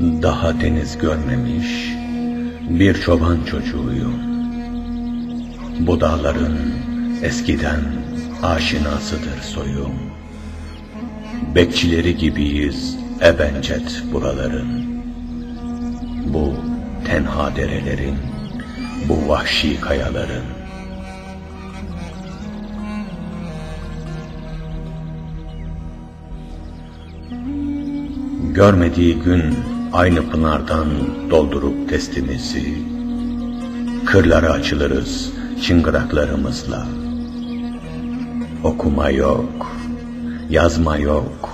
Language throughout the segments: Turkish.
Daha deniz görmemiş bir çoban çocuğuyum. Bu dağların eskiden aşinasıdır soyum. Bekçileri gibiyiz ebencet buraların. Bu tenha derelerin, bu vahşi kayaların. Görmediği gün aynı pınardan doldurup testimizi, kırlara açılırız çıngıraklarımızla. Okuma yok, yazma yok,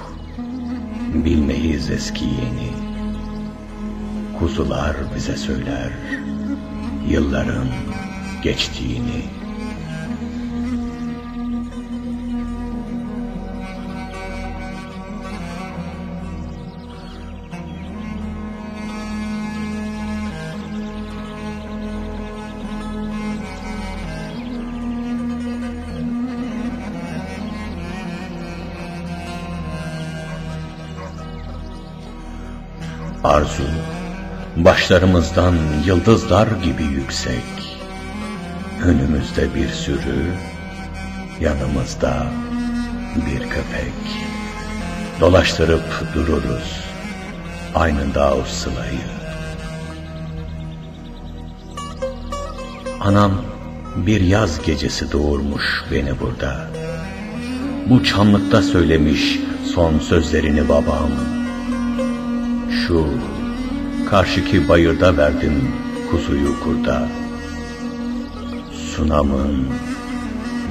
bilmeyiz eski yeni. Kuzular bize söyler yılların geçtiğini. Arzu, başlarımızdan yıldızlar gibi yüksek. Önümüzde bir sürü, yanımızda bir köpek. Dolaştırıp dururuz, aynında o sılayı. Anam bir yaz gecesi doğurmuş beni burada. Bu çamlıkta söylemiş son sözlerini babam. Şu karşıki bayırda verdim kuzuyu kurda. Sunamın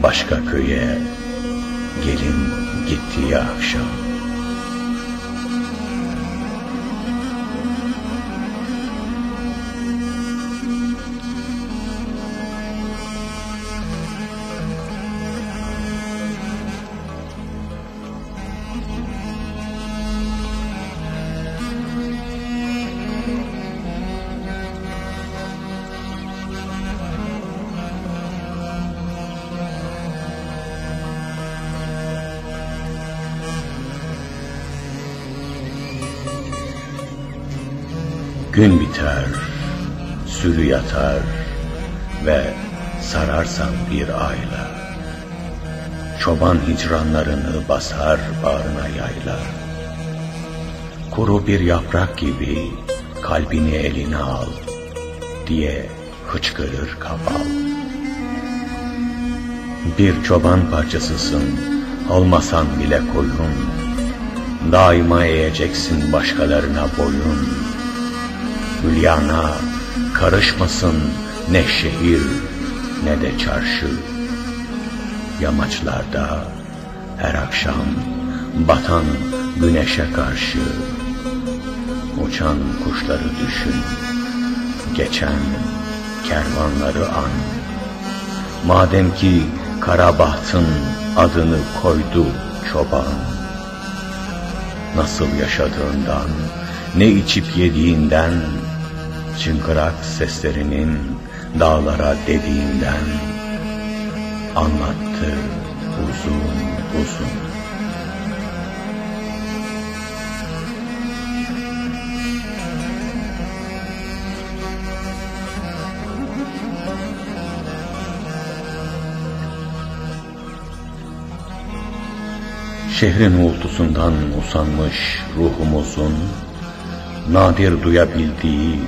başka köye gelin gittiği akşam. Gün biter, sürü yatar ve sararsan bir ayla. Çoban hicranlarını basar bağrına yayla. Kuru bir yaprak gibi kalbini eline al diye hıçkırır kaval. Bir çoban parçasısın, olmasan bile koyun. Daima eğeceksin başkalarına boyun. Hülyana karışmasın ne şehir ne de çarşı. Yamaçlarda her akşam batan güneşe karşı uçan kuşları düşün. Geçen kervanları an. Madem ki Karabaht'ın adını koydu çoban. Nasıl yaşadığından, ne içip yediğinden, çıngırak seslerinin dağlara dediğinden anlattı uzun uzun. Şehrin uğultusundan usanmış ruhumuzun nadir duyabildiği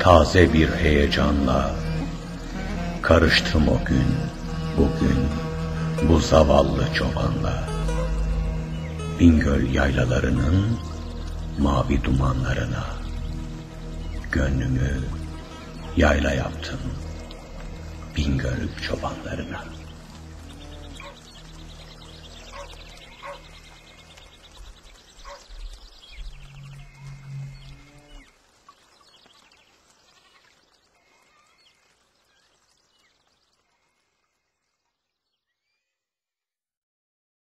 taze bir heyecanla karıştım o gün, bugün bu zavallı çobanla. Bingöl yaylalarının mavi dumanlarına gönlümü yayla yaptım Bingöl çobanlarına.